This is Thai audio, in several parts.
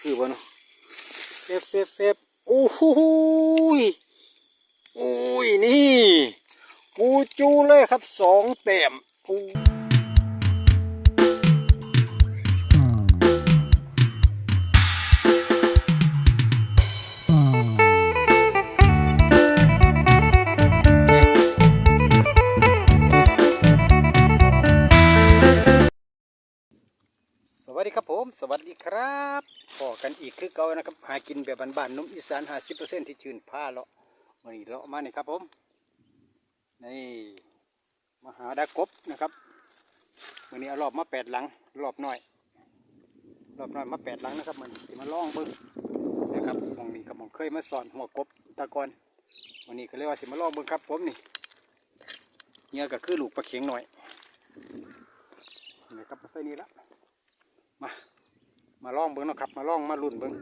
คือบ่เนาะเซฟเซฟเซฟโอ้โห พอกันอีกคือเก่านะครับ หากินแบบบ้านๆนุ่มอีสานห้าสิบเปอร์เซ็นที่ชื่นผ้าเลาะวันนี้เลาะมานี่ครับผมนี่มาหาดากบนะครับวันนี้เอารอบมาแปดหลังรอบหน้อยรอบน้อยมาแปดหลังนะครับมันสิมาล่องเบิ้งนะครับมองนี้กับมองเคยมาสอนหัวกบตะกอนวันนี้ก็เรียกว่าสิมาล่องเบิ้งครับผมนี่เนี่ยก็คือลูกปลาเข็งหน่อยนี่ครับมาใส่นี่ละมา มาล่องเบิ้งเนาะครับ มาล่องมาลุ่นเบิ้ง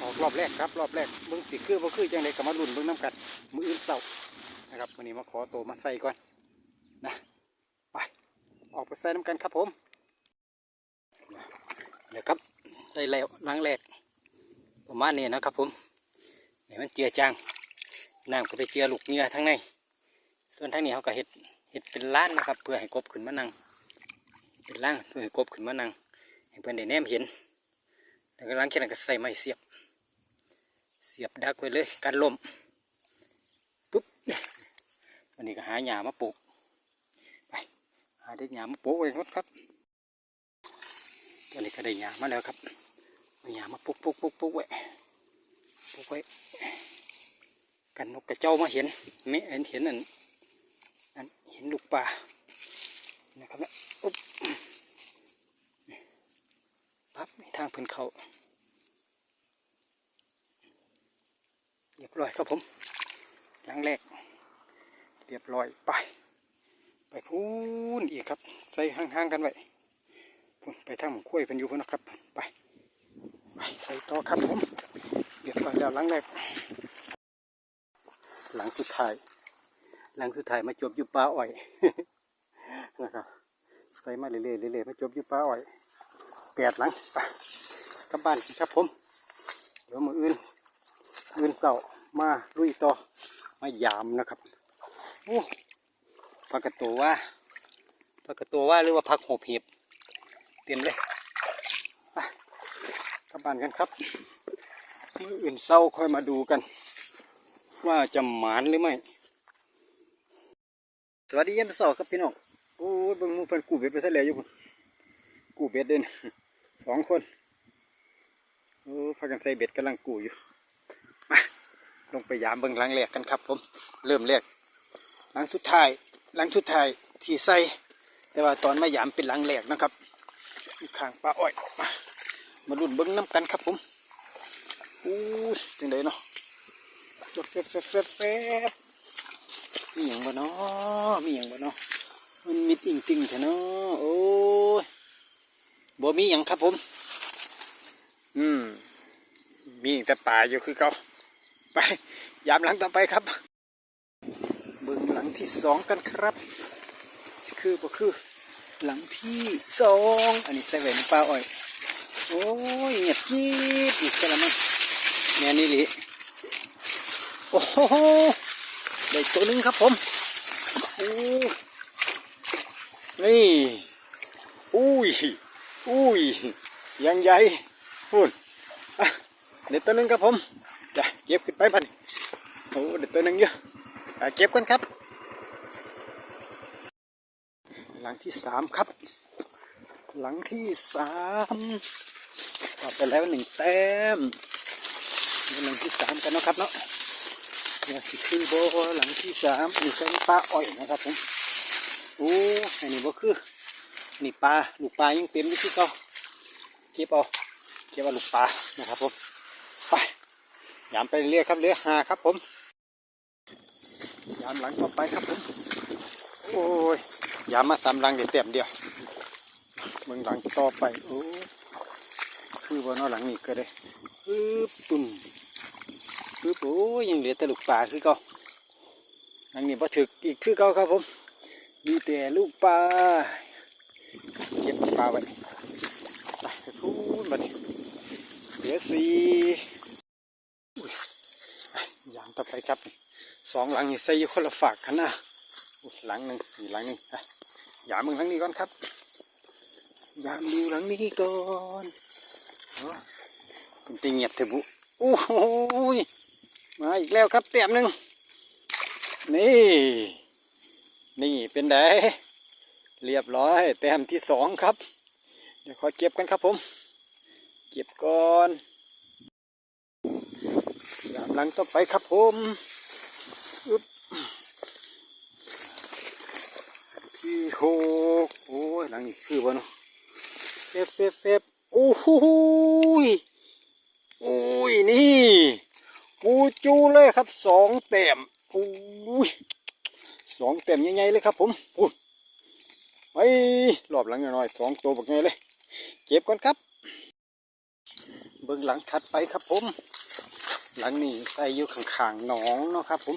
ออกรอบแรกครับรอบแรกเบิ้งสิคือบ่คือจังไดก็มาลุ่นเบิ้งน้ำกัดมืออื่นเศร้านะครับวันนี้มาขอตัวมาใส่ก่อนนะไปออกไปใส่น้ำกันครับผมเดี๋ยวครับใส่แล้วล้างแรกประมาณนี้นะครับผมเห็นมันเจือจางน้ำก็ไปเจือลูกเงี้ยทั้งในส่วนทั้งนี้เขาก็เห็ดเห็ดเป็นล้านนะครับ เพื่อให้กบขึ้นมานั่งเป็นล่างเพื่อให้กบขึ้นมานั่ง ให้เพื่อนได้แนมเห็นแล้วก็ล้างแค่นั้นก็ใส่ไม้เสียบ เสียบดักไว้เลยกันลมปุ๊บวันนี้ก็หาหญ้ามาปลูกไปหาได้หญ้ามาปลูกไว้หมดครับตอนนี้ก็ได้หญ้ามาแล้วครับหญ้ามาปลูกปลูกปลูกปลูกไว้ปลูกไว้กันนกกระเจ้ามาเห็นไม่เห็นเห็นนั่นนั่นเห็นลูกปลานะครับเนี่ยอุ๊บ ปั๊บมีทางเพิ่นเขาเรียบร้อยครับผมหลังแรก เรียบร้อยไป ไปพูนอีกครับ ใส่ห่างๆกันไว้พูนไปทางหมองคุ้ยเพิ่นอยู่พุ่นนะครับไปไปใส่ต่อครับผมเรียบร้อยแล้วหลังแรก หลังสุดท้าย หลังสุดท้ายมาจบอยู่ป่าอ้อยนะครับใส่มาเรื่อยๆเรื่อยๆมาจบอยู่ป่าอ้อยแปดหลังไป กลับบ้านครับผมเดี๋ยวมืออื่นอื่นเสามาลุยต่อมายามนะครับโอ้พักกระตัวว่าพักกระตัวว่าหรือว่าพักหบเห็บเต็มเลยกลับบ้านกันครับมืออื่นเศร้าค่อยมาดูกัน ว่าจะหมานหรือไม่สวัสดียันเสาร์ครับพี่น้องโอ้ยบิ่งหมูเพิ่นกูเบ็ดไปซะแล้วอยู่พุ่นกูเบ็ดเด่นสองคน อ้พากันใส่เบ็ดกำลังกูอยู่ มา ลงไปยามเบิ่งหลังแรกกันครับผม เริ่มแรกหลังสุดท้ายหลังสุดท้ายที่ใส่ แต่ว่าตอนมายามเป็นหลังแรกนะครับข้างปลาอ้อยมามาลุ้นเบิ่งน้ำกันครับผมอู้จังไดเนาะรถแฟบแฟบแฟบแฟมีอย่างบ่เนาะมีอย่างบ่เนาะมันมิดอิงติงเถอะเนาะโอ้ยบ่มีหยังครับผม มีแต่ป่าอยู่คือเก่าไป ยามหลังต่อไปครับ เบิ่งหลังที่สองกันครับคือบ่คือ หลังที่สองอันนี้ใส่ไว้ในป่าอ้อยโอ้ยเงียบจี๊บอีกแล้วมั้งแม่นี่ลิโอ้โหได้ตัวหนึงครับผมโอ้นี่อุ้ยอุ้ยยังใหญ่พูดอะ เด็ดตัวนึงครับผมจะเก็บขึ้นไปพันโอ้เด็ดตัวนึงเยอะเก็บกันครับ หลังที่สามครับ หลังที่สามต่อไปแล้วหนึ่งแต้มหลังที่สามกันเนาะครับเนาะเนี่ยสิคือโบหลังที่สามนนี้เป็นปลาอ้อยนะครับผมโอ้อันนี้บ่คือนี่ปลาลูกปลายังเต็มอยู่ที่เก่าเก็บเอาเก็บเอาลูกปลานะครับผม ยามไปเรื่อยครับเรือหาครับผม ยามหลังต่อไปครับผม โอ้ย ยามมาสามหลังเดี๋ยวเต็มเดียวเมืองหลังต่อไป โอ้คือว่าเนอหลังนี้ก็ได้ปึ๊บตุ่มปึ๊บโอ้ยยังเหลือแต่ลูกปลาคือเก่าหลังนี้พอถึกอีกคือเก่าครับผม มีแต่ลูกปลาเก็บปลาไว้ไปไปพูดมาดิ สี่อุ้ยอะอย่างต่อไป ครับสองหลังนี่ใส่อยู่คนละฝากกันนะหลังหนึ่งอีกหลังหนึ่งอย่ามึงหลังนี้ก่อนครับอย่าดูหลังนี้ก่อนอ๋อเป็นตีเงียบเถอะบุโอ้โหยมาอีกแล้วครับเต็มหนึ่งนี่ นี่เป็นไดเรียบร้อย แต้มที่สองครับ เดี๋ยวขอเก็บกันครับผม เก็บก่อน หลังต่อไปครับผมอึ๊บที่หกโอ้ยหลังนี้คือบ่เนาะเฟบเฟบเฟบโอ้โหยโอ้ยนี่ปูจูเลยครับสองแต้มโอ้ยสองเต็มใหญ่ๆเลยครับผมโอ้ยไปรอบหลังหน่อยๆสองตัวบักไงเลย เก็บก่อนครับ เบื้องหลังถัดไปครับผม หลังนี้ใส่อยู่ข้างๆหนองเนาะครับ ผม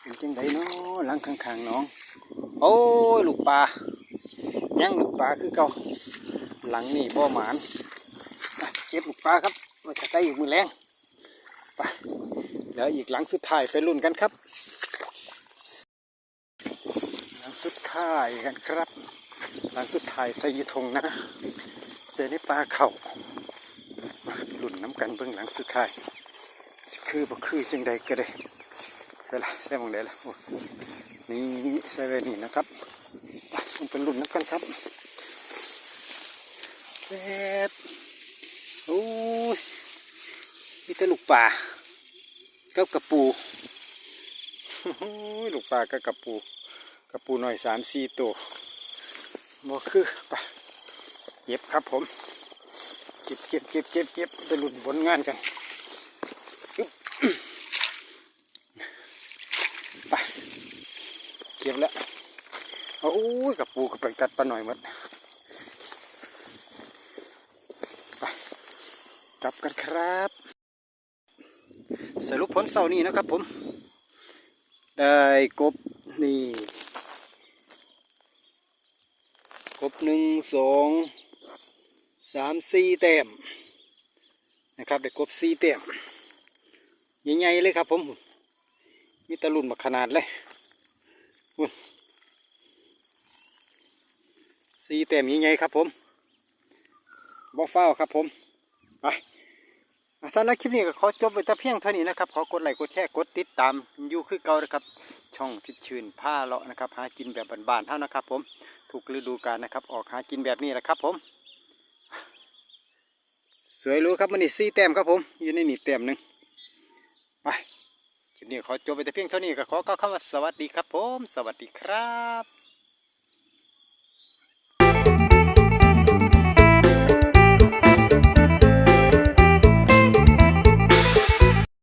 เป็นจังไดเนาะหลังข้างๆหนอง โอ้ยลูกปลายังลูกปลาคือเก่าหลังนี่บ่หมานเก็บลูกปลาครับว่าจะได้อีกมือแรงไปเดี๋ยวอีกหลังสุดท้ายไปรุ่นกันครับ หลังสุดท้ายกันครับ หลังสุดท้ายใส่ยูทงนะเสได้ปลาเข่ามาลุ่นน้ำกันเบื้องหลังสุดท้าย คือบ่คือจังใดก็ได้ใส่ละใส่มองได้ละโอ้นี่ใส่ไว้นี่นะครับไปลงเป็นหลุ่นน้ำกันครับเด็ดโอ้ยมีแต่ลูกป่ากับกระปูโอ้ยลูกปลากับกระปูกระปูหน่อยสามสี่ตัวบ่คือไปเก็บครับผม เก็บเก็บเก็บเก็บเก็บไปหลุดผลงานกันอึ๊บไปเก็บแล้วโอ้ยกระปูกับไปกัดปลาหน่อยหมดไปกลับกันครับ สรุปผลเสาร์นี้นะครับผม ได้กบนี่กบหนึ่งสองสามสี่แต้มนะครับได้กบสี่แต้มใหญ่ๆเลยครับผมมีตะลุนมาขนาดเลย สี่แต้มใหญ่ๆครับผมบ่เฝ้าครับผมไปสำหรับคลิปนี้ก็ขอจบไปแต่เพียงเท่านี้นะครับ ขอกดไลค์กดแชร์กดติดตามอยู่คือเก่านะครับ ช่องทิศชื่นผ้าเลาะนะครับ หากินแบบบานๆเท่านะครับ ผมถูกฤดูกาลนะครับ ออกหากินแบบนี้แหละครับ ผม สวยรู้ครับมันนี่สี่แต้มครับผมอยู่ในนี่แต้มหนึ่ง นี้ขอจบไปแต่เพียงเท่านี้ก็ขอกล่าคำว่าสวัสดีครับผม สวัสดีครับ